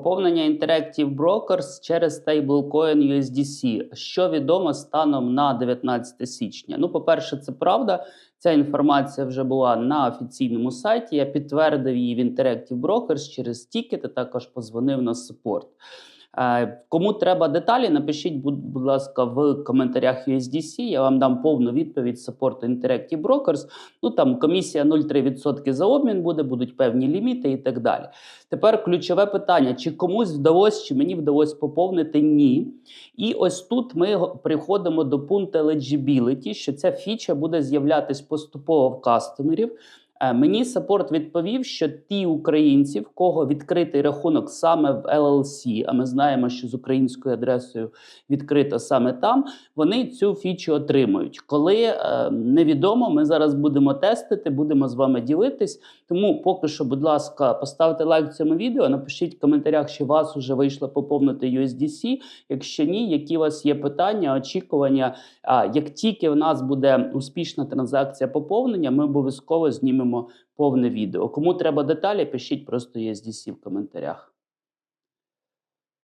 Поповнення Interactive Brokers через стейблкоін USDC. Що відомо станом на 19 січня? Ну, по-перше, це правда. Ця інформація вже була на офіційному сайті. Я підтвердив її в Interactive Brokers через тікет, а також позвонив на супорт. Е, Кому треба деталі, напишіть, будь, будь ласка, в коментарях USDC. Я вам дам повну відповідь саппорту Interactive Brokers. Ну там комісія 0,3% за обмін буде, будуть певні ліміти і так далі. Тепер ключове питання: чи комусь вдалося, чи мені вдалося поповнити? Ні. І ось тут ми приходимо до пункту eligibility, що ця фіча буде з'являтись поступово в кастомерів. Е, Мені саппорт відповів, що ті українці, в кого відкритий рахунок саме в LLC, а ми знаємо, що з українською адресою відкрито саме там, вони цю фічу отримують. Коли е, невідомо, ми зараз будемо тестити, будемо з вами ділитись. Тому поки що, будь ласка, поставте лайк цьому відео, напишіть в коментарях, чи вас вже вийшло поповнити USDC. Якщо ні, які у вас є питання, очікування. А як тільки в нас буде успішна транзакція поповнення, ми обов'язково знімемо повне відео. Кому треба деталі, пишіть просто USDC в коментарях.